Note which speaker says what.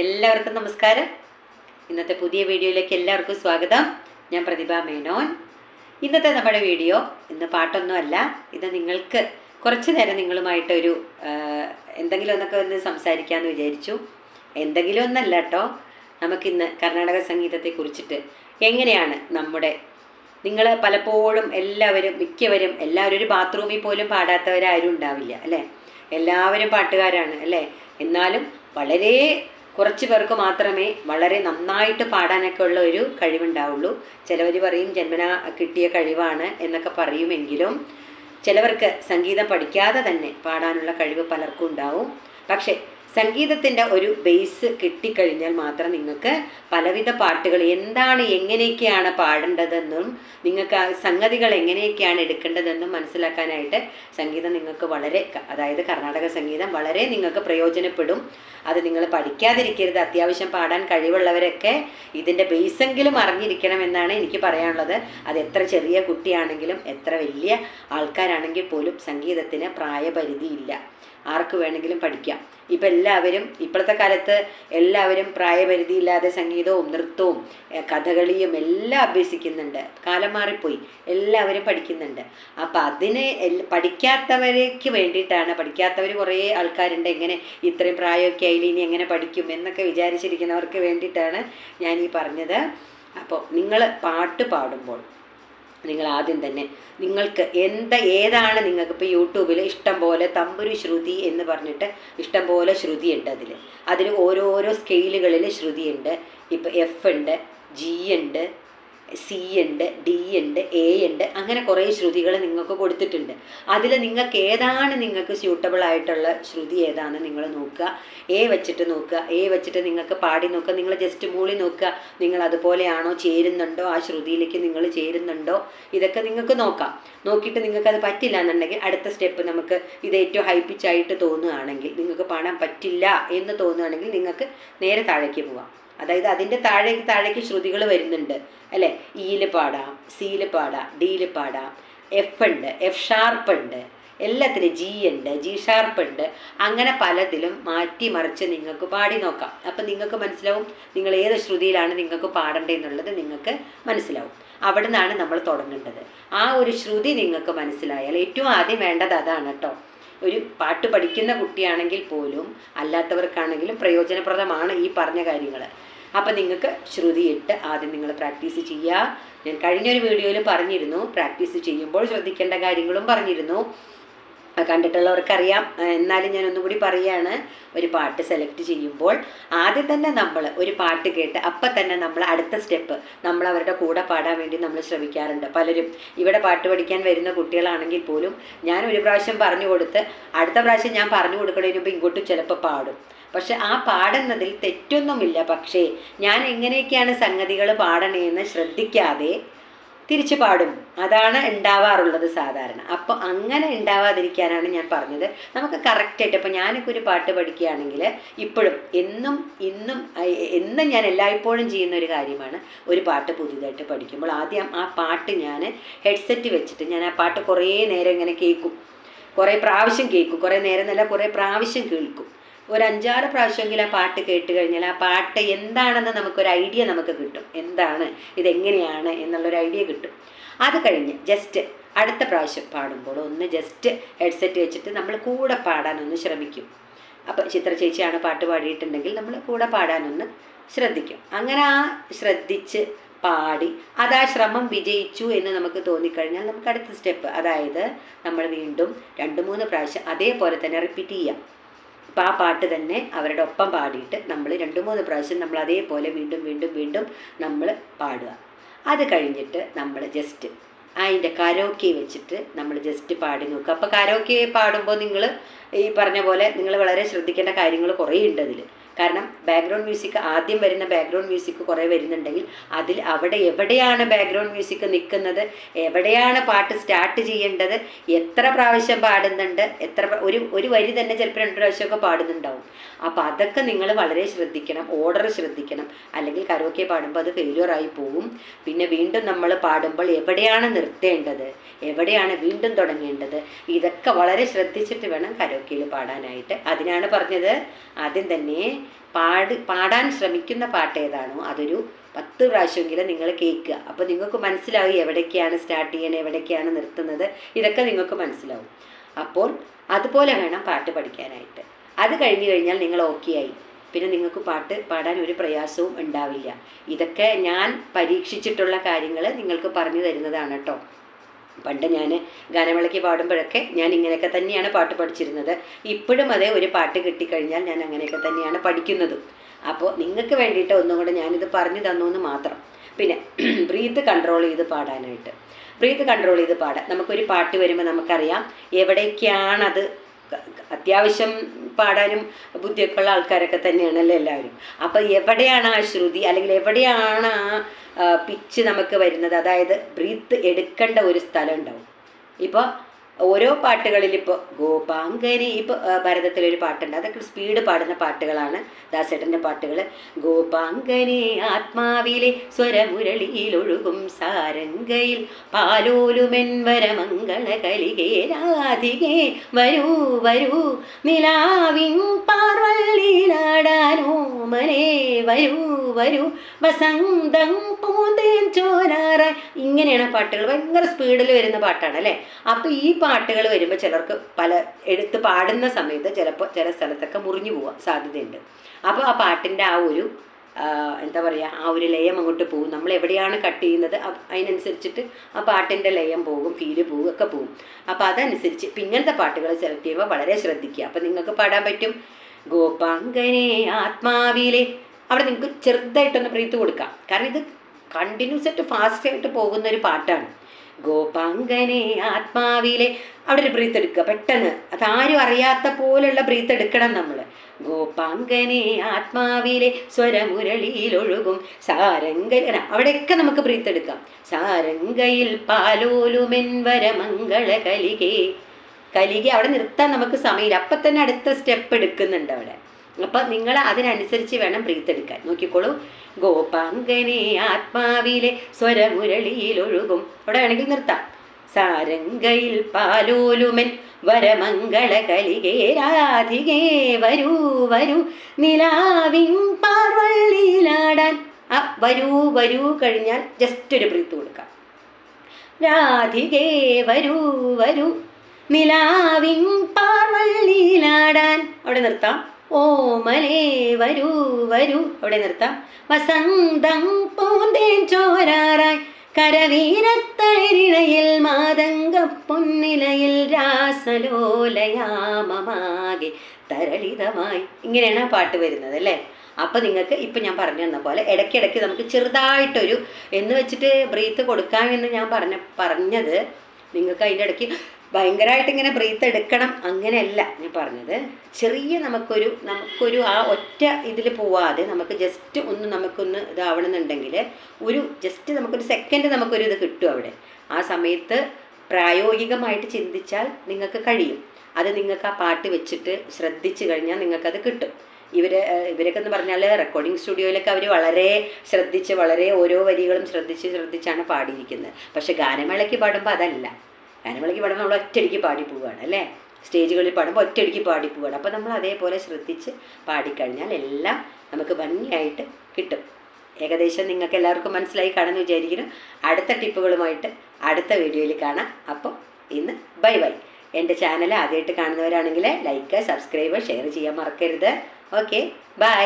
Speaker 1: എല്ലാവർക്കും നമസ്കാരം. ഇന്നത്തെ പുതിയ വീഡിയോയിലേക്ക് എല്ലാവർക്കും സ്വാഗതം. ഞാൻ പ്രതിഭ മേനോൻ. ഇന്നത്തെ നമ്മുടെ വീഡിയോ ഇന്ന് പാട്ടൊന്നുമല്ല. ഇത് നിങ്ങൾക്ക് കുറച്ച് നേരം നിങ്ങളുമായിട്ടൊരു ഒരു എന്തെങ്കിലും ഒന്നൊക്കെ ഒന്ന് സംസാരിക്കാമെന്ന് വിചാരിച്ചു. എന്തെങ്കിലും ഒന്നല്ല കേട്ടോ. നമുക്കിന്ന് കർണാടക സംഗീതത്തെ കുറിച്ചിട്ട് എങ്ങനെയാണ് നമ്മുടെ നിങ്ങൾ പലപ്പോഴും എല്ലാവരും മിക്കവരും എല്ലാവരും ഒരു ബാത്റൂമിൽ പോലും പാടാത്തവരാരും ഉണ്ടാവില്ല അല്ലേ? എല്ലാവരും പാട്ടുകാരാണ് അല്ലേ? എന്നാലും വളരെ കുറച്ച് പേർക്ക് മാത്രമേ വളരെ നന്നായിട്ട് പാടാനൊക്കെ ഉള്ള ഒരു കഴിവുണ്ടാവുള്ളൂ. ചിലവർ പറയും ജന്മന കിട്ടിയ കഴിവാണ് എന്നൊക്കെ പറയുമെങ്കിലും ചിലവർക്ക് സംഗീതം പഠിക്കാതെ തന്നെ പാടാനുള്ള കഴിവ് പലർക്കും ഉണ്ടാവും. പക്ഷേ സംഗീതത്തിന്റെ ഒരു ബേസ് കിട്ടിക്കഴിഞ്ഞാൽ മാത്രം നിങ്ങൾക്ക് പലവിധ പാട്ടുകൾ എന്താണ് എങ്ങനെയൊക്കെയാണ് പാടേണ്ടതെന്നും നിങ്ങൾക്ക് ആ സംഗതികൾ എങ്ങനെയൊക്കെയാണ് എടുക്കേണ്ടതെന്നും മനസ്സിലാക്കാനായിട്ട് സംഗീതം നിങ്ങൾക്ക് വളരെ അതായത് കർണാടക സംഗീതം വളരെ നിങ്ങൾക്ക് പ്രയോജനപ്പെടും. അത് നിങ്ങൾ പഠിക്കാതിരിക്കരുത്. അത്യാവശ്യം പാടാൻ കഴിവുള്ളവരൊക്കെ ഇതിന്റെ ബേസെങ്കിലും അറിഞ്ഞിരിക്കണം എന്നാണ് എനിക്ക് പറയാനുള്ളത്. അത് എത്ര ചെറിയ കുട്ടിയാണെങ്കിലും എത്ര വലിയ ആൾക്കാരാണെങ്കിൽ പോലും സംഗീതത്തിന് പ്രായപരിധിയില്ല. ആർക്ക് വേണമെങ്കിലും പഠിക്കാം. ഇപ്പം എല്ലാവരും ഇപ്പോഴത്തെ കാലത്ത് എല്ലാവരും പ്രായപരിധിയില്ലാതെ സംഗീതവും നൃത്തവും കഥകളിയും എല്ലാം അഭ്യസിക്കുന്നുണ്ട്. കാലം മാറിപ്പോയി. എല്ലാവരും പഠിക്കുന്നുണ്ട്. അപ്പം അതിന് പഠിക്കാത്തവർക്ക് വേണ്ടിയിട്ടാണ് പഠിക്കാത്തവർ കുറേ ആൾക്കാരുണ്ട്. എങ്ങനെ ഇത്രയും പ്രായമൊക്കെ ആയി ഇനി എങ്ങനെ പഠിക്കും എന്നൊക്കെ വിചാരിച്ചിരിക്കുന്നവർക്ക് വേണ്ടിയിട്ടാണ് ഞാൻ ഈ പറഞ്ഞത്. അപ്പോൾ നിങ്ങൾ പാട്ട് പാടുമ്പോൾ നിങ്ങൾ ആദ്യം തന്നെ നിങ്ങൾക്ക് എന്താ ഏതാണ് നിങ്ങൾക്ക് ഇപ്പോൾ യൂട്യൂബിൽ ഇഷ്ടം പോലെ തമ്പുരു ശ്രുതി എന്ന് പറഞ്ഞിട്ട് ഇഷ്ടം പോലെ ശ്രുതി ഉണ്ട് അതിൽ അതിൽ ഓരോരോ സ്കെയിലുകളിൽ ശ്രുതി ഉണ്ട് ഇപ്പോൾ എഫ് ഉണ്ട് ജി ഉണ്ട് സി ഉണ്ട് ഡി ഉണ്ട് എ ഉണ്ട് അങ്ങനെ കുറേ ശ്രുതികൾ നിങ്ങൾക്ക് കൊടുത്തിട്ടുണ്ട്. അതിൽ നിങ്ങൾക്ക് ഏതാണ് നിങ്ങൾക്ക് സ്യൂട്ടബിൾ ആയിട്ടുള്ള ശ്രുതി ഏതാണെന്ന് നിങ്ങൾ നോക്കുക. എ വെച്ചിട്ട് നോക്കുക. എ വെച്ചിട്ട് നിങ്ങൾക്ക് പാടി നോക്കുക. നിങ്ങൾ ജസ്റ്റ് മൂളി നോക്കുക. നിങ്ങൾ അതുപോലെയാണോ ചേരുന്നുണ്ടോ? ആ ശ്രുതിയിലേക്ക് നിങ്ങൾ ചേരുന്നുണ്ടോ? ഇതൊക്കെ നിങ്ങൾക്ക് നോക്കാം. നോക്കിയിട്ട് നിങ്ങൾക്ക് അത് പറ്റില്ല എന്നുണ്ടെങ്കിൽ അടുത്ത സ്റ്റെപ്പ് നമുക്ക് ഇത് ഏറ്റവും ഹൈ പിച്ചായിട്ട് തോന്നുകയാണെങ്കിൽ നിങ്ങൾക്ക് പാടാൻ പറ്റില്ല എന്ന് തോന്നുകയാണെങ്കിൽ നിങ്ങൾക്ക് നേരെ താഴേക്ക് പോവാം. അതായത് അതിന്റെ താഴേക്ക് താഴേക്ക് ശ്രുതികൾ വരുന്നുണ്ട്. അല്ലേ? ഇയിൽ പാടാം സിയിൽ പാടാം ഡിയിൽ പാടാം. എഫ് ഉണ്ട് എഫ് ഷാർപ്പ് ഉണ്ട്. എല്ലാത്തിനും ജി ഉണ്ട് ജി ഷാർപ്പ് ഉണ്ട്. അങ്ങനെ പലതിലും മാറ്റി മറിച്ച് നിങ്ങൾക്ക് പാടി നോക്കാം. അപ്പം നിങ്ങൾക്ക് മനസ്സിലാവും നിങ്ങൾ ഏത് ശ്രുതിയിലാണ് നിങ്ങൾക്ക് പാടേണ്ടതെന്നുള്ളത് നിങ്ങൾക്ക് മനസ്സിലാവും. അവിടെ നിന്നാണ് നമ്മൾ തുടങ്ങേണ്ടത്. ആ ഒരു ശ്രുതി നിങ്ങൾക്ക് മനസ്സിലായാൽ ഏറ്റവും ആദ്യം വേണ്ടത് അതാണ് കേട്ടോ. ഒരു പാട്ട് പഠിക്കുന്ന കുട്ടിയാണെങ്കിൽ പോലും അല്ലാത്തവർക്കാണെങ്കിലും പ്രയോജനപ്രദമാണ് ഈ പറഞ്ഞ കാര്യങ്ങൾ അപ്പം നിങ്ങൾക്ക് ശ്രുതിയിട്ട് ആദ്യം നിങ്ങൾ പ്രാക്ടീസ് ചെയ്യുക ഞാൻ കഴിഞ്ഞൊരു വീഡിയോയിൽ പറഞ്ഞിരുന്നു പ്രാക്ടീസ് ചെയ്യുമ്പോൾ ശ്രദ്ധിക്കേണ്ട കാര്യങ്ങളും പറഞ്ഞിരുന്നു. കണ്ടിട്ടുള്ളവർക്കറിയാം. എന്നാലും ഞാൻ ഒന്നുകൂടി പറയുകയാണ് ഒരു പാട്ട് സെലക്ട് ചെയ്യുമ്പോൾ ആദ്യം തന്നെ നമ്മൾ ഒരു പാട്ട് കേട്ട് അപ്പം തന്നെ നമ്മൾ അടുത്ത സ്റ്റെപ്പ് നമ്മൾ അവരുടെ കൂടെ പാടാൻ വേണ്ടി നമ്മൾ ശ്രമിക്കാറുണ്ട്. പലരും ഇവിടെ പാട്ട് പഠിക്കാൻ വരുന്ന കുട്ടികളാണെങ്കിൽ പോലും ഞാൻ ഒരു പ്രാവശ്യം പറഞ്ഞു കൊടുത്ത് അടുത്ത പ്രാവശ്യം ഞാൻ പറഞ്ഞു കൊടുക്കുന്നതിന് മുമ്പ് ഇങ്ങോട്ടും ചിലപ്പോൾ പാടും. പക്ഷെ ആ പാടുന്നതിൽ തെറ്റൊന്നുമില്ല. പക്ഷേ ഞാൻ എങ്ങനെയൊക്കെയാണ് സംഗതികൾ പാടണേന്ന് ശ്രദ്ധിക്കാതെ തിരിച്ചു പാടും. അതാണ് ഉണ്ടാവാറുള്ളത് സാധാരണ. അപ്പോൾ അങ്ങനെ ഉണ്ടാവാതിരിക്കാനാണ് ഞാൻ പറഞ്ഞത്. നമുക്ക് കറക്റ്റായിട്ട് ഇപ്പോൾ ഞാനൊക്കെ ഒരു പാട്ട് പഠിക്കുകയാണെങ്കിൽ ഇപ്പോഴും എന്നും ഇന്നും എന്നും ഞാൻ എല്ലായ്പ്പോഴും ചെയ്യുന്ന ഒരു കാര്യമാണ് ഒരു പാട്ട് പുതിയതായിട്ട് പഠിക്കുമ്പോൾ. ആദ്യം ആ പാട്ട് ഞാൻ ഹെഡ്സെറ്റ് വെച്ചിട്ട് ഞാൻ ആ പാട്ട് കുറേ നേരം ഇങ്ങനെ കേൾക്കും. കുറേ പ്രാവശ്യം കേൾക്കും. കുറേ നേരം എന്നല്ല കുറേ പ്രാവശ്യം കേൾക്കും. ഒരു അഞ്ചാറ് പ്രാവശ്യമെങ്കിലും ആ പാട്ട് കേട്ട് കഴിഞ്ഞാൽ ആ പാട്ട് എന്താണെന്ന് നമുക്കൊരു ഐഡിയ നമുക്ക് കിട്ടും. എന്താണ് ഇതെങ്ങനെയാണ് എന്നുള്ളൊരു ഐഡിയ കിട്ടും. അത് കഴിഞ്ഞ് ജസ്റ്റ് അടുത്ത പ്രാവശ്യം പാടുമ്പോൾ ഒന്ന് ജസ്റ്റ് ഹെഡ്സെറ്റ് വെച്ചിട്ട് നമ്മൾ കൂടെ പാടാനൊന്ന് ശ്രമിക്കും. അപ്പം ചിത്ര ചേച്ചിയാണ് പാട്ട് പാടിയിട്ടുണ്ടെങ്കിൽ നമ്മൾ കൂടെ പാടാനൊന്ന് ശ്രദ്ധിക്കും. അങ്ങനെ ആ ശ്രദ്ധിച്ച് പാടി അത് ആ ശ്രമം വിജയിച്ചു എന്ന് നമുക്ക് തോന്നിക്കഴിഞ്ഞാൽ നമുക്ക് അടുത്ത സ്റ്റെപ്പ് അതായത് നമ്മൾ വീണ്ടും രണ്ട് മൂന്ന് പ്രാവശ്യം അതേപോലെ തന്നെ റിപ്പീറ്റ് ചെയ്യാം. അപ്പോൾ ആ പാട്ട് തന്നെ അവരുടെ ഒപ്പം പാടിയിട്ട് നമ്മൾ രണ്ട് മൂന്ന് പ്രാവശ്യം നമ്മൾ അതേപോലെ വീണ്ടും വീണ്ടും വീണ്ടും നമ്മൾ പാടുക. അത് കഴിഞ്ഞിട്ട് നമ്മൾ ജസ്റ്റ് അതിന്റെ കരോക്കെ വെച്ചിട്ട് നമ്മൾ ജസ്റ്റ് പാടി നോക്കുക. അപ്പോൾ കരോക്കെ പാടുമ്പോൾ നിങ്ങൾ ഈ പറഞ്ഞ പോലെ നിങ്ങൾ വളരെ ശ്രദ്ധിക്കേണ്ട കാര്യങ്ങൾ കുറേ ഉണ്ട് അതിൽ കാരണം ബാക്ക്ഗ്രൗണ്ട് മ്യൂസിക് ആദ്യം വരുന്ന ബാക്ക്ഗ്രൗണ്ട് മ്യൂസിക് കുറേ വരുന്നുണ്ടെങ്കിൽ അതിൽ അവിടെ എവിടെയാണ് ബാക്ക്ഗ്രൗണ്ട് മ്യൂസിക് നിൽക്കുന്നത് എവിടെയാണ് പാട്ട് സ്റ്റാർട്ട് ചെയ്യേണ്ടത് എത്ര പ്രാവശ്യം പാടുന്നുണ്ട് എത്ര ഒരു ഒരു വരി തന്നെ ചിലപ്പോൾ രണ്ട് പ്രാവശ്യമൊക്കെ പാടുന്നുണ്ടാവും. അപ്പോൾ അതൊക്കെ നിങ്ങൾ വളരെ ശ്രദ്ധിക്കണം ഓർഡർ ശ്രദ്ധിക്കണം. അല്ലെങ്കിൽ കരോക്കെ പാടുമ്പോൾ അത് ഫെയിലിയർ ആയി പോകും പിന്നെ വീണ്ടും നമ്മൾ പാടുമ്പോൾ എവിടെയാണ് നിർത്തേണ്ടത് എവിടെയാണ് വീണ്ടും തുടങ്ങേണ്ടത് ഇതൊക്കെ വളരെ ശ്രദ്ധിച്ചിട്ട് വേണം കരോക്കയിൽ പാടാനായിട്ട്. അതിനാണ് പറഞ്ഞത് ആദ്യം തന്നെ പാട് പാടാൻ ശ്രമിക്കുന്ന പാട്ട് ഏതാണോ അതൊരു പത്ത് പ്രാവശ്യമെങ്കിലും നിങ്ങൾ കേൾക്കുക. അപ്പോൾ നിങ്ങൾക്ക് മനസ്സിലാവും എവിടേക്കാണ് സ്റ്റാർട്ട് ചെയ്യണത് എവിടേക്കാണ് നിർത്തുന്നത്. ഇതൊക്കെ നിങ്ങൾക്ക് മനസ്സിലാവും. അപ്പോൾ അതുപോലെ വേണം പാട്ട് പഠിക്കാനായിട്ട്. അത് കഴിഞ്ഞു കഴിഞ്ഞാൽ നിങ്ങൾ ഓക്കെ ആയി. പിന്നെ നിങ്ങൾക്ക് പാട്ട് പാടാൻ ഒരു പ്രയാസവും ഉണ്ടാവില്ല. ഇതൊക്കെ ഞാൻ പരീക്ഷിച്ചിട്ടുള്ള കാര്യങ്ങൾ നിങ്ങൾക്ക് പറഞ്ഞു തരുന്നതാണ് കേട്ടോ. പണ്ട് ഞാൻ ഗാനമേളയ്ക്ക് പാടുമ്പോഴൊക്കെ ഞാൻ ഇങ്ങനെയൊക്കെ തന്നെയാണ് പാട്ട് പഠിച്ചിരുന്നത്. ഇപ്പോഴും അതേ ഒരു പാട്ട് കിട്ടിക്കഴിഞ്ഞാൽ ഞാൻ അങ്ങനെയൊക്കെ തന്നെയാണ് പഠിക്കുന്നതും. അപ്പോൾ നിങ്ങൾക്ക് വേണ്ടിയിട്ട് ഒന്നും കൂടെ ഞാനിത് പറഞ്ഞു തന്നു എന്ന് മാത്രം. പിന്നെ ബ്രീത്ത് കൺട്രോൾ ചെയ്ത് പാടാനായിട്ട്. ബ്രീത്ത് കൺട്രോൾ ചെയ്ത് പാടാം നമുക്കൊരു പാട്ട് വരുമ്പോൾ നമുക്കറിയാം എവിടേക്കാണത് അത്യാവശ്യം പാടാനും ബുദ്ധിയൊക്കെ ഉള്ള ആൾക്കാരൊക്കെ തന്നെയാണല്ലോ എല്ലാവരും. അപ്പോൾ എവിടെയാണ് ആ ശ്രുതി? അല്ലെങ്കിൽ എവിടെയാണ് ആ പിച്ച് നമുക്ക് വരുന്നത്? അതായത് ബ്രീത്ത് എടുക്കേണ്ട ഒരു സ്ഥലം ഉണ്ടാവും. ഇപ്പോൾ ഓരോ പാട്ടുകളിൽ ഇപ്പോൾ ഗോപാങ്കരി ഇപ്പോൾ ഭരതത്തിലൊരു പാട്ടുണ്ട്. അതൊക്കെ സ്പീഡ് പാടുന്ന പാട്ടുകളാണ് ദാസേട്ടന്റെ പാട്ടുകൾ. ഗോപാങ്കരി ആത്മാവിലെ സ്വരമുരളിയിലൊഴുകും സാരംഗയിൽ പാലോലുമെൻ വരമംഗള കലികേ രാധികേ വരൂ വരൂ. നിലാവിൻ പാർവള്ളിയിലാടാനോ മലേ വരൂ വരൂ. വസന്തം പൂന്തേൻ ചോരാറായി. ഇങ്ങനെയാണ് പാട്ടുകൾ. ഭയങ്കര സ്പീഡിൽ വരുന്ന പാട്ടാണ് അല്ലേ? അപ്പോൾ ഈ പാട്ടുകൾ വരുമ്പോൾ ചിലർക്ക് പല എടുത്ത് പാടുന്ന സമയത്ത് ചിലപ്പോൾ ചില സ്ഥലത്തൊക്കെ മുറിഞ്ഞു പോവാൻ സാധ്യതയുണ്ട്. അപ്പോൾ ആ പാട്ടിന്റെ ആ ഒരു എന്താ പറയുക ആ ഒരു ലയം അങ്ങോട്ട് പോകും. നമ്മൾ എവിടെയാണ് കട്ട് ചെയ്യുന്നത്? അതിനനുസരിച്ചിട്ട് ആ പാട്ടിന്റെ ലയം പോകും ഫീൽ പോകും ഒക്കെ പോകും. അപ്പോൾ അതനുസരിച്ച് ഇപ്പം ഇങ്ങനത്തെ പാട്ടുകൾ സെലക്ട് ചെയ്യുമ്പോൾ വളരെ ശ്രദ്ധിക്കുക. അപ്പം നിങ്ങൾക്ക് പാടാൻ പറ്റും? ഗോപാങ്കനെ ആത്മാവിലെ. അവിടെ നിങ്ങൾക്ക് ചെറുതായിട്ടൊന്ന് പ്രീത്ത് കൊടുക്കാം. കാരണം ഇത് കണ്ടിന്യൂസ് ആയിട്ട് ഫാസ്റ്റ് ആയിട്ട് പോകുന്ന ഒരു പാട്ടാണ്. ഗോപാങ്കനെ ആത്മാവിലെ. അവിടെ ഒരു ബ്രീത്ത് എടുക്കുക പെട്ടെന്ന്. അതാരും അറിയാത്ത പോലുള്ള ബ്രീത്ത് എടുക്കണം നമ്മൾ ഗോപാങ്കനെ ആത്മാവിലെ സ്വരമുരളിയിലൊഴുകും. സാരംഗ അവിടെയൊക്കെ നമുക്ക് ബ്രീത്ത് എടുക്കാം. സാരംഗയിൽ പാലോലുമെൻ വരമംഗള കലികേ കലിക അവിടെ നിർത്താൻ നമുക്ക് സമയമില്ല. അപ്പം തന്നെ അടുത്ത സ്റ്റെപ്പ് എടുക്കുന്നുണ്ട് അവിടെ. അപ്പം നിങ്ങൾ അതിനനുസരിച്ച് വേണം ബ്രീത്ത് എടുക്കാൻ. നോക്കിക്കോളൂ. ഗോപാങ്കനെ ആത്മാവിലെ സ്വരമുരളിയിലൊഴുകും അവിടെ വേണമെങ്കിൽ നിർത്താം. സാരംഗയിൽ പാലോലുമൻ വരമംഗള കലികേ രാധികേ വരൂ വരൂ. നിലാവിൻ പാർവള്ളിയിലാടാൻ. ആ വരൂ വരൂ കഴിഞ്ഞാൽ ജസ്റ്റ് ഒരു ബ്രീത്ത് കൊടുക്കാം. രാധികേ വരൂ വരൂ. നിലാവിൻ പാർവള്ളിയിലാടാൻ അവിടെ നിർത്താം. ഓമലേ വരൂ വരൂ. അവിടെ നിർത്താം. വസന്തം പൂന്തേൻ ചോരാറായി. കരവീരത്തളിരിണയിൽ മാതങ്ക പൊന്നിലയിൽ രാസലോലയാമമാകെ തരളിതമായി. ഇങ്ങനെയാണ് ആ പാട്ട് വരുന്നത് അല്ലേ? അപ്പോൾ നിങ്ങൾക്ക് ഇപ്പം ഞാൻ പറഞ്ഞു തന്ന പോലെ ഇടയ്ക്കിടയ്ക്ക് നമുക്ക് ചെറുതായിട്ടൊരു എന്ന് വെച്ചിട്ട് ബ്രീത്ത് കൊടുക്കാമെന്ന് ഞാൻ പറഞ്ഞ പറഞ്ഞത് നിങ്ങൾക്ക് അതിന്റെ ഇടയ്ക്ക് ഭയങ്കരമായിട്ട് ഇങ്ങനെ ബ്രീത്ത് എടുക്കണം അങ്ങനെയല്ല ഞാൻ പറഞ്ഞത്. ചെറിയ നമുക്കൊരു നമുക്കൊരു ആ ഒറ്റ ഇതിൽ പോവാതെ നമുക്ക് ജസ്റ്റ് ഒന്ന് നമുക്കൊന്ന് ഇതാവണമെന്നുണ്ടെങ്കിൽ ഒരു ജസ്റ്റ് നമുക്കൊരു സെക്കൻഡ് നമുക്കൊരു ഇത് കിട്ടും അവിടെ. ആ സമയത്ത് പ്രായോഗികമായിട്ട് ചിന്തിച്ചാൽ നിങ്ങൾക്ക് കഴിയും. അത് നിങ്ങൾക്ക് ആ പാട്ട് വെച്ചിട്ട് ശ്രദ്ധിച്ചു കഴിഞ്ഞാൽ നിങ്ങൾക്കത് കിട്ടും. ഇവർ ഇവരൊക്കെ എന്ന് പറഞ്ഞാൽ റെക്കോർഡിംഗ് സ്റ്റുഡിയോയിലൊക്കെ അവർ വളരെ ശ്രദ്ധിച്ച് വളരെ ഓരോ വരികളും ശ്രദ്ധിച്ച് ശ്രദ്ധിച്ചാണ് പാടിയിരിക്കുന്നത്. പക്ഷെ ഗാനമേളയ്ക്ക് പാടുമ്പോൾ അതല്ല. ഗാനമേളയ്ക്ക് പാടുമ്പോൾ നമ്മൾ ഒറ്റയടിക്ക് പാടി പോവുകയാണ് അല്ലേ? സ്റ്റേജുകളിൽ പാടുമ്പോൾ ഒറ്റയടിക്ക് പാടി പോവുകയാണ്. അപ്പോൾ നമ്മൾ അതേപോലെ ശ്രദ്ധിച്ച് പാടിക്കഴിഞ്ഞാൽ എല്ലാം നമുക്ക് ഭംഗിയായിട്ട് കിട്ടും. ഏകദേശം നിങ്ങൾക്ക് എല്ലാവർക്കും മനസ്സിലായി കാണുമെന്ന് വിചാരിക്കുന്നു. അടുത്ത ടിപ്പുകളുമായിട്ട് അടുത്ത വീഡിയോയിൽ കാണാം. അപ്പോൾ ഇന്ന് ബൈ ബൈ. എന്റെ ചാനൽ ആദ്യമായിട്ട് കാണുന്നവരാണെങ്കിൽ ലൈക്ക് സബ്സ്ക്രൈബ് ഷെയർ ചെയ്യാൻ മറക്കരുത്. Okay bye.